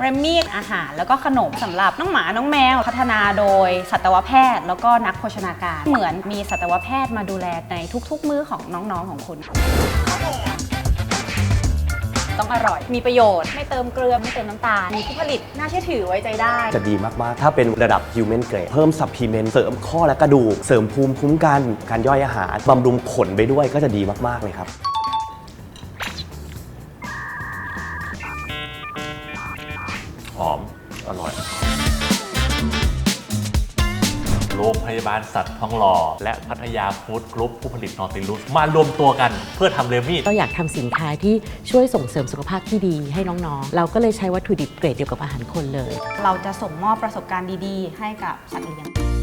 เรมมี่อาหารแล้วก็ขนมสำหรับน้องหมาน้องแมว พัฒนาโดยสัตวแพทย์ แล้วก็นักโภชนาการ เหมือนมีสัตวแพทย์มาดูแลในทุกๆ มื้อของน้องๆของคุณ ต้องอร่อย มีประโยชน์ ไม่เติมเกลือ ไม่เติมน้ำตาล มีผู้ผลิตน่าเชื่อถือไว้ใจได้ จะดีมาก ๆ ถ้าเป็นระดับ human grade เพิ่ม supplement เสริมข้อและกระดูก เสริมภูมิคุ้มกัน การย่อยอาหารบำรุงขนไปด้วยก็จะดีมาก ๆ เลยครับ หอม อร่อย โรงพยาบาลสัตว์ทองหล่อและพัทยาฟู้ดกรุ๊ปผู้ผลิตนอติลูสมารวมตัวกันเพื่อทำเรมี่ เราอยากทำสินค้าที่ช่วยส่งเสริมสุขภาพที่ดีให้น้องๆ เราก็เลยใช้วัตถุดิบเกรดเดียวกับอาหารคนเลย เราจะส่งมอบประสบการณ์ดีๆ ให้กับสัตว์เลี้ยง